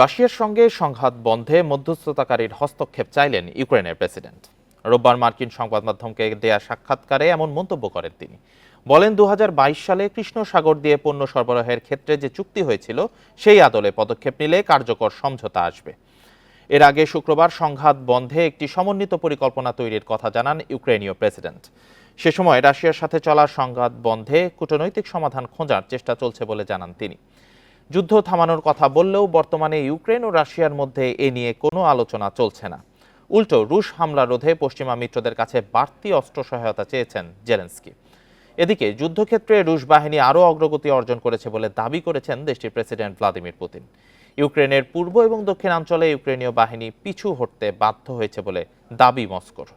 রাশিয়ার সঙ্গে সংঘাত বন্ধে মধ্যস্থতাকারীর হস্তক্ষেপ চাইলেন ইউক্রেনের প্রেসিডেন্ট। রোববার মার্কিন সংবাদ মাধ্যমকে দেয়া সাক্ষাৎকারে এমন মন্তব্য করেন তিনি। বলেন, দুহাজার বাইশ সালে কৃষ্ণ সাগর দিয়ে পণ্য সরবরাহের ক্ষেত্রে যে চুক্তি হয়েছিল, সেই আদলে পদক্ষেপ নিলে কার্যকর সমঝোতা আসবে। এর আগে শুক্রবার সংঘাত বন্ধে একটি সমন্বিত পরিকল্পনা তৈরির কথা জানান ইউক্রেনীয় প্রেসিডেন্ট। সে সময় রাশিয়ার সাথে চলা সংঘাত বন্ধে কূটনৈতিক সমাধান খোঁজার চেষ্টা চলছে বলে জানান তিনি। যুদ্ধ থামানোর কথা বললেও বর্তমানে ইউক্রেন ও রাশিয়ার মধ্যে এ নিয়ে কোনো আলোচনা চলছে না। উল্টো, রুশ হামলা রোধে পশ্চিমা মিত্রদের কাছে বাড়তি অস্ত্র সহায়তা চেয়েছেন জেলেন্সকি। এদিকে, যুদ্ধক্ষেত্রে রুশ বাহিনী আরও অগ্রগতি অর্জন করেছে বলে দাবি করেছেন দেশটির প্রেসিডেন্ট ভ্লাদিমির পুতিন। ইউক্রেনের পূর্ব এবং দক্ষিণাঞ্চলে ইউক্রেনীয় বাহিনী পিছু হটতে বাধ্য হয়েছে বলে দাবি মস্কোর।